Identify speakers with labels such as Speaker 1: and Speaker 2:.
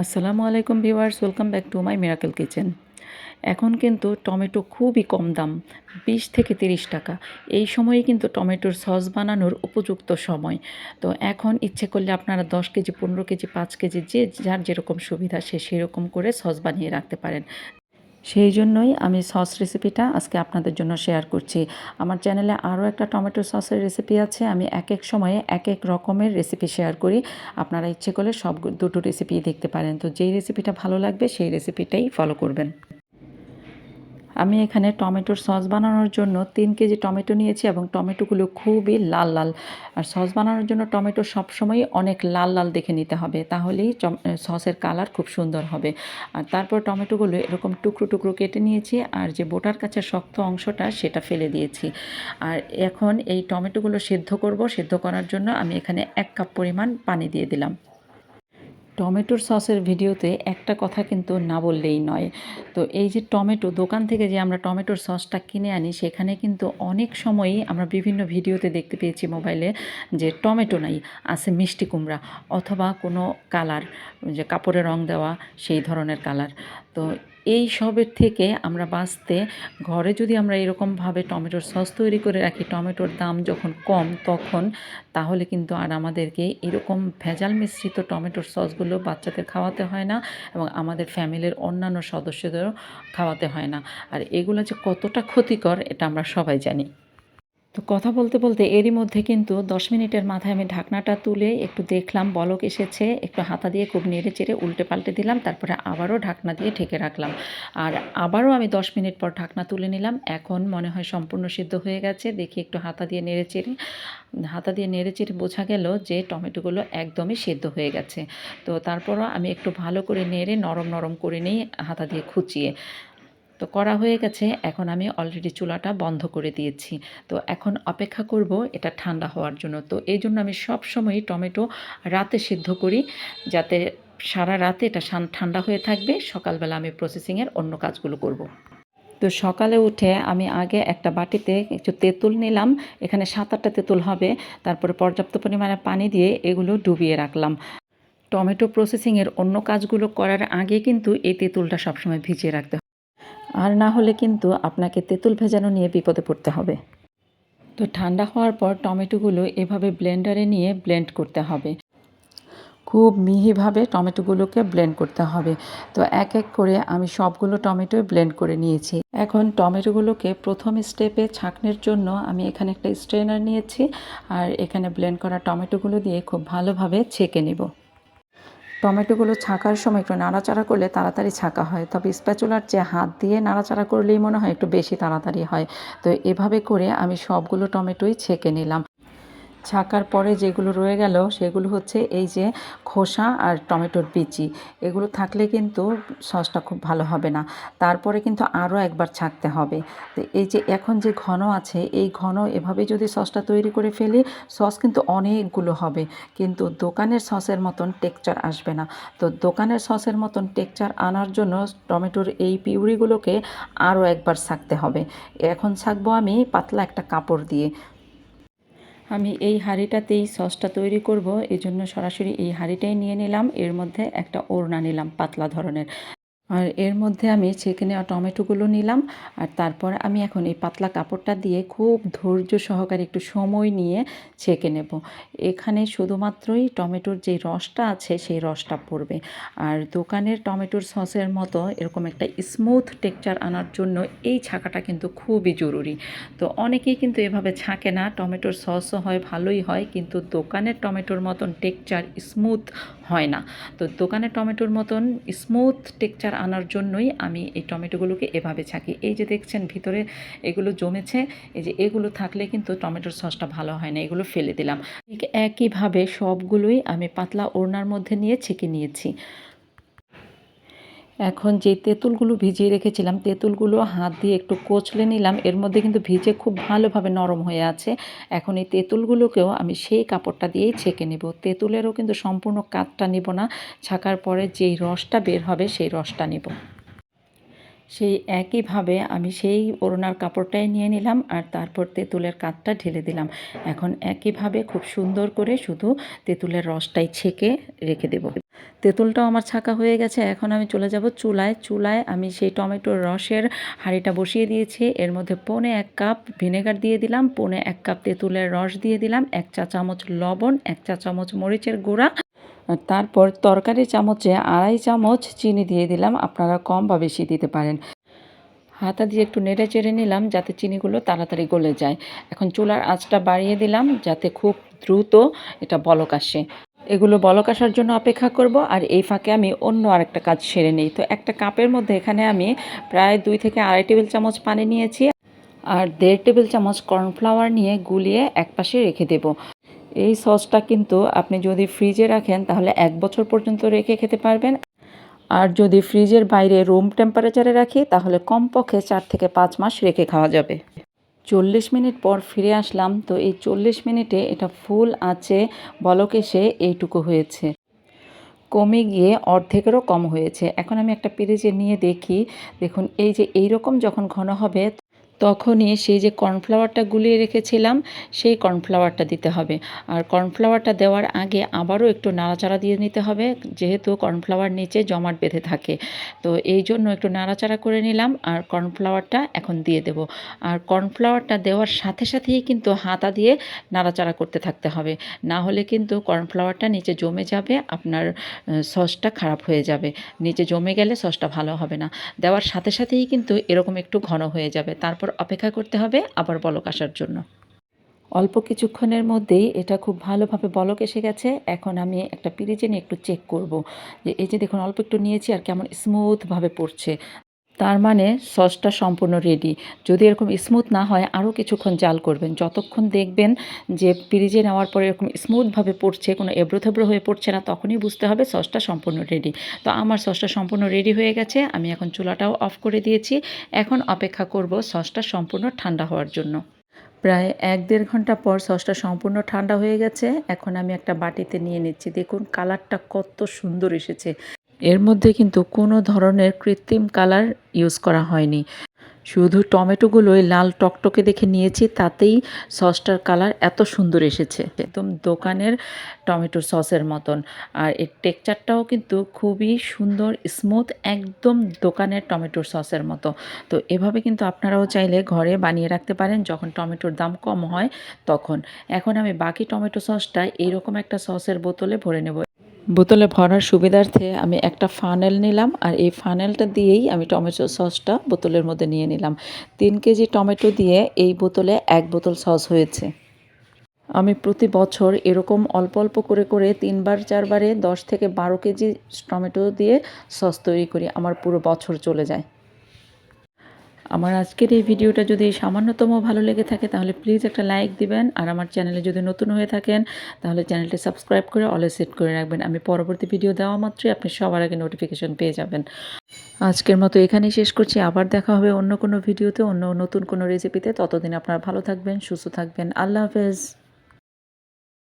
Speaker 1: আসসালামু আলাইকুম viewers, welcome back to my miracle kitchen. এখন কিন্তু টমেটো খুবই কম দাম, বিশ থেকে তিরিশ টাকা। এই সময়ে কিন্তু টমেটোর সস বানানোর উপযুক্ত সময়। তো এখন ইচ্ছে করলে আপনারা দশ কেজি, পনেরো কেজি, পাঁচ কেজি যে যার যেরকম সুবিধা সে সেরকম করে সস বানিয়ে রাখতে পারেন। সেই জন্যই আমি সস রেসিপিটা আজকে আপনাদের জন্য শেয়ার করছি। আমার চ্যানেলে আরও একটা টমেটো সসের রেসিপি আছে। আমি এক এক সময়ে এক এক রকমের রেসিপি শেয়ার করি। আপনারা ইচ্ছে করলে সব দুটো রেসিপি দেখতে পারেন। তো যেই রেসিপিটা ভালো লাগবে সেই রেসিপিটাই ফলো করবেন। আমি এখানে টমেটোর সস বানানোর জন্য তিন কেজি টমেটো নিয়েছি এবং টমেটোগুলো খুবই লাল লাল। আর সস বানানোর জন্য টমেটো সবসময়ই অনেক লাল লাল দেখে নিতে হবে। তাহলেই সসের কালার খুব সুন্দর হবে। আর তারপর টমেটোগুলো এরকম টুকরো টুকরো কেটে নিয়েছি আর যে বোটার কাছে শক্ত অংশটা সেটা ফেলে দিয়েছি। আর এখন এই টমেটোগুলো সেদ্ধ করব। সেদ্ধ করার জন্য আমি এখানে এক কাপ পরিমাণ পানি দিয়ে দিলাম। টমেটোর সসের ভিডিওতে একটা কথা কিন্তু না বললেই নয়। তো এই যে টমেটো, দোকান থেকে যে আমরা টমেটোর সসটা কিনে আনি, সেখানে কিন্তু অনেক সময়ই আমরা বিভিন্ন ভিডিওতে দেখতে পেয়েছি মোবাইলে যে টমেটো নাই, আছে মিষ্টি কুমড়া অথবা কোনো কালার, যে কাপড়ে রং দেওয়া, সেই ধরনের কালার। তো এই সবের থেকে আমরা বাঁচতে, ঘরে যদি আমরা এরকমভাবে টমেটোর সস তৈরি করে রাখি, টমেটোর দাম যখন কম তখন, তাহলে কিন্তু আর আমাদেরকে এরকম ভেজাল মিশ্রিত টমেটোর সসগুলো বাচ্চাদের খাওয়াতে হয় না এবং আমাদের ফ্যামিলির অন্যান্য সদস্যদেরও খাওয়াতে হয় না। আর এগুলো যে কতটা ক্ষতিকর, এটা আমরা সবাই জানি। তো কথা বলতে বলতে এরই মধ্যে কিন্তু দশ মিনিটের মাথায় আমি ঢাকনাটা তুলে একটু দেখলাম, বলক এসেছে, একটু হাতা দিয়ে খুব নেড়ে চেড়ে উল্টে পাল্টে দিলাম, তারপরে আবারও ঢাকনা দিয়ে ঢেকে রাখলাম। আর আবারও আমি দশ মিনিট পর ঢাকনা তুলে নিলাম, এখন মনে হয় সম্পূর্ণ সিদ্ধ হয়ে গেছে, দেখি একটু হাতা দিয়ে নেড়ে চেড়ে। হাতা দিয়ে নেড়ে চেড়ে বোঝা গেল যে টমেটোগুলো একদমই সেদ্ধ হয়ে গেছে। তো তারপরও আমি একটু ভালো করে নেড়ে নরম নরম করে নিই, হাতা দিয়ে খুচিয়ে। তো করা হয়ে গেছে। এখন আমি অলরেডি চুলাটা বন্ধ করে দিয়েছি। তো এখন অপেক্ষা করব এটা ঠান্ডা হওয়ার জন্য। তো এই জন্য আমি সব সময় টমেটো রাতে সিদ্ধ করি যাতে সারা রাতে এটা ঠান্ডা হয়ে থাকবে। সকালবেলা আমি প্রসেসিংয়ের অন্য কাজগুলো করব। তো সকালে উঠে আমি আগে একটা বাটিতে কিছু তেঁতুল নিলাম। এখানে সাত আটটা তেঁতুল হবে। তারপরে পর্যাপ্ত পরিমাণে পানি দিয়ে এগুলো ডুবিয়ে রাখলাম। টমেটো প্রসেসিংয়ের অন্য কাজগুলো করার আগে কিন্তু এই তেঁতুলটা সবসময় ভিজিয়ে রাখতে আর না হলে কিন্তু আপনাকে তেঁতুল ভেজানো নিয়ে বিপদে পড়তে হবে। তো ঠান্ডা হওয়ার পর টমেটোগুলো এভাবে ব্লেন্ডারে নিয়ে ব্লেন্ড করতে হবে। খুব মিহিভাবে টমেটোগুলোকে ব্লেন্ড করতে হবে। তো এক এক করে আমি সবগুলো টমেটো ব্লেন্ড করে নিয়েছি। এখন টমেটোগুলোকে প্রথম স্টেপে ছাঁকনের জন্য আমি এখানে একটা স্ট্রেনার নিয়েছি। আর এখানে ব্লেন্ড করা টমেটোগুলো দিয়ে খুব ভালোভাবে ছেঁকে নেব। টমেটোগুলো ছাঁকার সময় একটু নাড়াচাড়া করলে তাড়াতাড়ি ছাঁকা হয়। তবে স্প্যাচুলার যে হাত দিয়ে নাড়াচাড়া করলেই মনে হয় একটু বেশি তাড়াতাড়ি হয়। তো এভাবে করে আমি সবগুলো টমেটোই ছেঁকে নিলাম। ছাকার পরে যেগুলো রয়ে গেল, সেগুলো হচ্ছে এই যে খোসা আর টমেটোর বিচি। এগুলো থাকলে কিন্তু সসটা খুব ভালো হবে না। তারপরে কিন্তু আরও একবার ছাকতে হবে। তো এই যে এখন যে ঘন আছে, এই ঘন এভাবে যদি সসটা তৈরি করে ফেলি, সস কিন্তু অনেকগুলো হবে। কিন্তু দোকানের সসের মতন টেক্সচার আসবে না। তো দোকানের সসের মতন টেক্সচার আনার জন্য টমেটোর এই পিউরিগুলোকে আরও একবার ছাকতে হবে। এখন ছাকবো আমি পাতলা একটা কাপড় দিয়ে। আমি এই হাঁড়িটাতেই সসটা তৈরি করব। এজন্য জন্য সরাসরি এই হাঁড়িটাই নিয়ে নিলাম। এর মধ্যে একটা ওড়না নিলাম, পাতলা ধরনের। আর এর মধ্যে আমি ছেঁকে নেওয়া টমেটোগুলো নিলাম, আর তারপর আমি এখন এই পাতলা কাপড়টা দিয়ে খুব ধৈর্য সহকারে একটু সময় নিয়ে ছেঁকে নেব। এখানে শুধুমাত্রই টমেটোর যে রসটা আছে সেই রসটা পড়বে। আর দোকানের টমেটোর সসের মতো এরকম একটা স্মুথ টেক্সচার আনার জন্য এই ছাঁকাটা কিন্তু খুবই জরুরি। তো অনেকেই কিন্তু এভাবে ছাঁকে না, টমেটোর সসও হয়, ভালোই হয়, কিন্তু দোকানের টমেটোর মতন টেক্সচার স্মুথ হয় না। তো দোকানের টমেটোর মতন স্মুথ টেক্সচার আনার জন্যই আমি এই টমেটোগুলোকে এভাবে ছাঁকি। এই যে দেখছেন ভিতরে এগুলো জমেছে, এই যে এগুলো থাকলে কিন্তু টমেটোর সসটা ভালো হয় না, এগুলো ফেলে দিলাম। ঠিক একইভাবে সবগুলোই আমি পাতলা ওড়নার মধ্যে নিয়ে ছেঁকে নিয়েছি। এখন যে তেঁতুলগুলো ভিজিয়ে রেখেছিলাম, তেঁতুলগুলো হাত দিয়ে একটু কোচলে নিলাম। এর মধ্যে কিন্তু ভিজে খুব ভালোভাবে নরম হয়ে আছে। এখন এই তেঁতুলগুলোকেও আমি সেই কাপড়টা দিয়েই ছেঁকে নেব। তেঁতুলেরও কিন্তু সম্পূর্ণ কাতটা নিব না। ছাকার পরে যেই রসটা বের হবে, সেই রসটা নেব। সেই একইভাবে আমি সেই ওড়নার কাপড়টাই নিয়ে নিলাম আর তারপর তেঁতুলের কাঠটা ঢেলে দিলাম। এখন একইভাবে খুব সুন্দর করে শুধু তেঁতুলের রসটাই ছেঁকে রেখে দেব। তেঁতুলটাও আমার ছাকা হয়ে গেছে, এখন আমি চলে যাব চুলায়। চুলায় আমি সেই টমেটোর রসের হাঁড়িটা বসিয়ে দিয়েছি, এর মধ্যে পৌনে এক কাপ ভিনেগার দিয়ে দিলাম, পৌনে এক কাপ তেঁতুলের রস দিয়ে দিলাম, এক চা চামচ লবণ, এক চা চামচ মরিচের গুঁড়া তারপর তরকারি চামচে আড়াই চামচ চিনি দিয়ে দিলাম, আপনারা কম বা বেশি দিতে পারেন। হাতা দিয়ে একটু নেড়ে চেড়ে নিলাম যাতে চিনিগুলো তাড়াতাড়ি গলে যায়। এখন চুলার আঁচটা বাড়িয়ে দিলাম যাতে খুব দ্রুত এটা বলক আসে। এগুলো বলক আসার জন্য অপেক্ষা করব, আর এই ফাঁকে আমি অন্য আরেকটা কাজ সেরে নিই। তো একটা কাপের মধ্যে এখানে আমি প্রায় দুই থেকে আড়াই টেবিল চামচ পানি নিয়েছি, আর দেড় টেবিল চামচ কর্নফ্লাওয়ার নিয়ে গুলিয়ে একপাশে রেখে দেব। এই সসটা কিন্তু আপনি যদি ফ্রিজে রাখেন, তাহলে এক বছর পর্যন্ত রেখে খেতে পারবেন। আর যদি ফ্রিজের বাইরে রুম টেম্পারেচারে রাখি, তাহলে কমপক্ষে চার থেকে পাঁচ মাস রেখে খাওয়া যাবে। চল্লিশ মিনিট পর ফিরে আসলাম। তো এই চল্লিশ মিনিটে এটা ফুল আছে, বলকে সে এইটুকু হয়েছে। কমে গিয়ে অর্ধেকেরও কম হয়েছে। এখন আমি একটা পেরেজে নিয়ে দেখি। দেখুন, এই যে এই রকম যখন ঘন হবে তখনই সেই যে কর্নফ্লাওয়ারটা গুলিয়ে রেখেছিলাম, সেই কর্নফ্লাওয়ারটা দিতে হবে। আর কর্নফ্লাওয়ারটা দেওয়ার আগে আবারও একটু নাড়াচাড়া দিয়ে নিতে হবে, যেহেতু কর্নফ্লাওয়ার নিচে জমাট বেঁধে থাকে। তো এই জন্য একটু নাড়াচাড়া করে নিলাম আর কর্নফ্লাওয়ারটা এখন দিয়ে দেব। আর কর্নফ্লাওয়ারটা দেওয়ার সাথে সাথেই কিন্তু হাতা দিয়ে নাড়াচাড়া করতে থাকতে হবে। না হলে কিন্তু কর্নফ্লাওয়ারটা নিচে জমে যাবে, আপনার সসটা খারাপ হয়ে যাবে। নিচে জমে গেলে সসটা ভালো হবে না। দেওয়ার সাথে সাথেই কিন্তু এরকম একটু ঘন হয়ে যাবে। তারপর অপেক্ষা করতে হবে আবার বলক আসার জন্য। অল্প কিছুক্ষণের মধ্যেই এটা খুব ভালোভাবে বলক এসে গেছে। এখন আমি একটা পিরিচে নিয়ে একটু চেক করব। যে এই যে দেখুন, অল্প একটু নিয়েছি আর কেমন স্মুথভাবে পড়ছে। তার মানে সসটা সম্পূর্ণ রেডি যদি এরকম স্মুথ না হয়, আরও কিছুক্ষণ জাল করবেন। যতক্ষণ দেখবেন যে ফ্রিজে নেওয়ার পরে এরকম স্মুথভাবে পড়ছে, কোনো এবড়ো হয়ে পড়ছে না, তখনই বুঝতে হবে সসটা সম্পূর্ণ রেডি তো আমার সসটা সম্পূর্ণ রেডি হয়ে গেছে, আমি এখন চুলাটাও অফ করে দিয়েছি। এখন অপেক্ষা করব সসটা সম্পূর্ণ ঠান্ডা হওয়ার জন্য। প্রায় এক দেড় ঘণ্টা পর সসটা সম্পূর্ণ ঠান্ডা হয়ে গেছে। এখন আমি একটা বাটিতে নিয়ে নিচ্ছি। দেখুন কালারটা কত সুন্দর এসেছে। এর মধ্যে কিন্তু কোনো ধরনের কৃত্রিম কালার ইউজ করা হয়নি। শুধু টমেটোগুলোই লাল টকটকে দেখে নিয়েছি, তাতেই সসটার কালার এত সুন্দর এসেছে। একদম দোকানের টমেটো সসের মতন। আর এর টেক্সচারটাও কিন্তু খুবই সুন্দর, স্মুথ, একদম দোকানের টমেটোর সসের মতো। তো এভাবে কিন্তু আপনারাও চাইলে ঘরে বানিয়ে রাখতে পারেন, যখন টমেটোর দাম কম হয় তখন। এখন আমি বাকি টমেটো সসটা এইরকম একটা সসের বোতলে ভরে নেব। বোতলে ভরার সুবিধার্থে আমি একটা ফানেল নিলাম আর এই ফানেলটা দিয়েই আমি টমেটো সসটা বোতলের মধ্যে নিয়ে নিলাম। তিন কেজি টমেটো দিয়ে এই বোতলে এক বোতল সস হয়েছে। আমি প্রতি বছর এরকম অল্প অল্প করে করে তিনবার, চারবারে দশ থেকে বারো কেজি টমেটো দিয়ে সস তৈরি করি। আমার পুরো বছর চলে যায়। আমার আজকের এই ভিডিওটা যদি সামান্যতম ভালো লেগে থাকে, তাহলে প্লিজ একটা লাইক দিবেন। আর আমার চ্যানেলে যদি নতুন হয়ে থাকেন, তাহলে চ্যানেলটি সাবস্ক্রাইব করে অলে সেট করে রাখবেন। আমি পরবর্তী ভিডিও দেওয়া মাত্রই আপনি সবার আগে নোটিফিকেশন পেয়ে যাবেন। আজকের মতো এখানেই শেষ করছি। আবার দেখা হবে অন্য কোনো ভিডিওতে অন্য নতুন কোনো রেসিপিতে ততদিন আপনারা ভালো থাকবেন, সুস্থ থাকবেন। আল্লাহ হাফেজ।